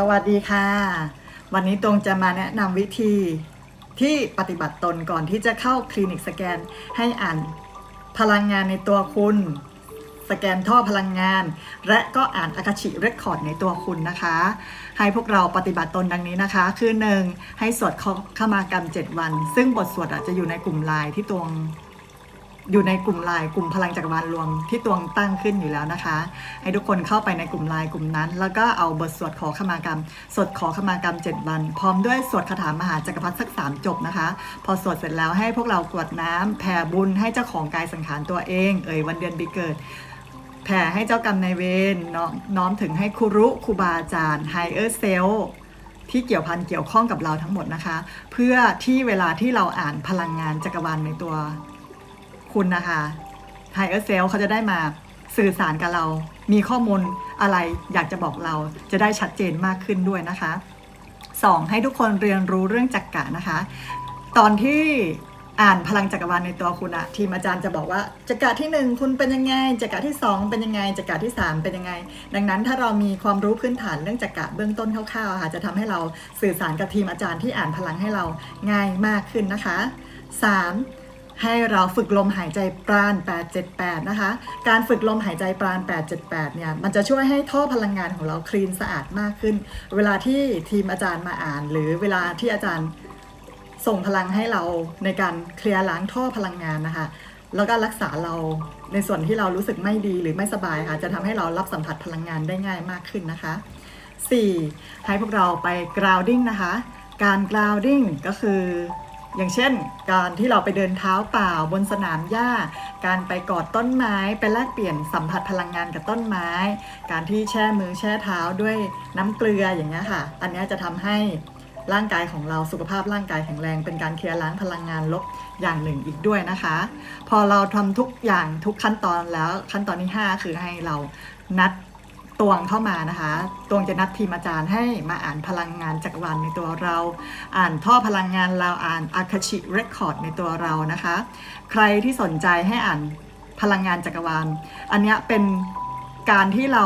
สวัสดีค่ะ วันนี้ตรงจะมาแนะนำวิธีที่ปฏิบัติตนก่อนที่จะเข้าคลินิกสแกนให้อ่านพลังงานในตัวคุณ สแกนท่อพลังงาน และก็อ่านอาคาชิเรคคอร์ดในตัวคุณนะคะ ให้พวกเราปฏิบัติตนดังนี้นะคะ คือหนึ่งให้สวดเข้ามากรรม 7 วัน ซึ่งบทสวดอาจจะอยู่ในกลุ่มไลน์ที่ตวง อยู่ในกลุ่มไลน์กลุ่มพลังจักรวาลรวมที่ตวงตั้งขึ้นอยู่แล้วนะคะ ให้ทุกคนเข้าไปในกลุ่มไลน์กลุ่มนั้น แล้วก็เอาบทสวดขอขมากรรม สวดขอขมากรรม 7 วัน พร้อมด้วยสวดคาถามหาจักรพรรดิสักสามจบนะคะ พอสวดเสร็จแล้วให้พวกเรากรวดน้ำแผ่บุญให้เจ้าของกายสังขารตัวเอง เอ่ยวันเดือนปีเกิดแผ่ให้เจ้ากรรมนายเวรน้อมน้อมถึงให้ครูรุครูบาอาจารย์ไฮเออร์เซลที่เกี่ยวพันเกี่ยวข้องกับเราทั้งหมดนะคะ เพื่อที่เวลาที่เราอ่านพลังงานจักรวาลในตัว คุณนะคะไฮเออร์เซลเขาจะได้มาสื่อสารกับเรา มีข้อมูลอะไรอยากจะบอกเราจะได้ชัดเจนมากขึ้นด้วยนะคะ 2. ให้ทุกคนเรียนรู้เรื่องจักกะนะคะ ตอนที่อ่านพลังจักรวาลในตัวคุณอะทีมอาจารย์จะบอกว่าจักระที่ 1 คุณเป็นยังไงจักระที่ 2 เป็นยังไงจักระที่ 3 เป็นยังไง ดังนั้นถ้าเรามีความรู้พื้นฐานเรื่องจักระเบื้องต้นคร่าวๆค่ะจะทำให้เราสื่อสารกับทีมอาจารย์ที่อ่านพลังให้เราง่ายมากขึ้นนะคะ 3. ให้เราฝึกลมหายใจปราณ 878 นะคะ การฝึกลมหายใจปราณ 878 เนี่ย มันจะช่วยให้ท่อพลังงานของเราคลีนสะอาดมากขึ้น เวลาที่ทีมอาจารย์มาอ่าน หรือเวลาที่อาจารย์ส่งพลังให้เราในการเคลียร์ล้างท่อพลังงานนะคะ แล้วก็รักษาเราในส่วนที่เรารู้สึกไม่ดีหรือไม่สบายค่ะ จะทำให้เรารับสัมผัสพลังงานได้ง่ายมากขึ้นนะคะ 4. ให้พวกเราไป grounding นะคะ การ grounding ก็คือ อย่างเช่น การที่เราไปเดินเท้าเปล่าบนสนามหญ้า การไปกอดต้นไม้ไปแลกเปลี่ยนสัมผัสพลังงานกับต้นไม้ การที่แช่มือแช่เท้าด้วยน้ำเกลืออย่างเงี้ยค่ะ อันนี้จะทำให้ร่างกายของเราสุขภาพร่างกายแข็งแรง เป็นการเคลียร์ล้างพลังงานลบอย่างหนึ่งอีกด้วยนะคะ พอเราทำทุกอย่างทุกขั้นตอนแล้วขั้นตอนที่ 5 คือให้เรานัด ตวงเข้ามานะคะ ตวงจะนัดทีมอาจารย์ให้มาอ่านพลังงานจักรวาลในตัวเรา อ่านท่อพลังงานเราอ่านอาคาชิเรคคอร์ดในตัวเรานะคะ ใครที่สนใจให้อ่านพลังงานจักรวาล อันนี้เป็นการที่เรา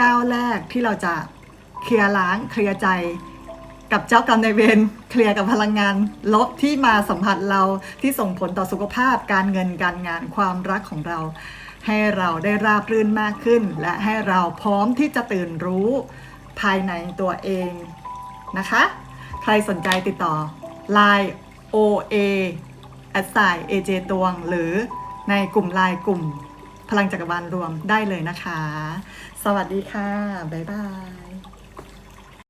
ก้าวแรกที่เราจะเคลียร์ล้างเคลียร์ใจ กับเจ้ากรรมนายเวรเคลียร์กับพลังงานลบที่มาสัมผัสเราที่ส่งผลต่อสุขภาพการเงินการงานความรักของเรา ให้เราได้ราบรื่นมากขึ้น และให้เราพร้อมที่จะตื่นรู้ภายในตัวเองนะคะ ใครสนใจติดต่อ Line OA a s i AJ ตวง หรือในกลุ่ม Line กลุ่มพลังจักรวาลรวมได้เลยนะคะ สวัสดีค่ะ บ๊ายบาย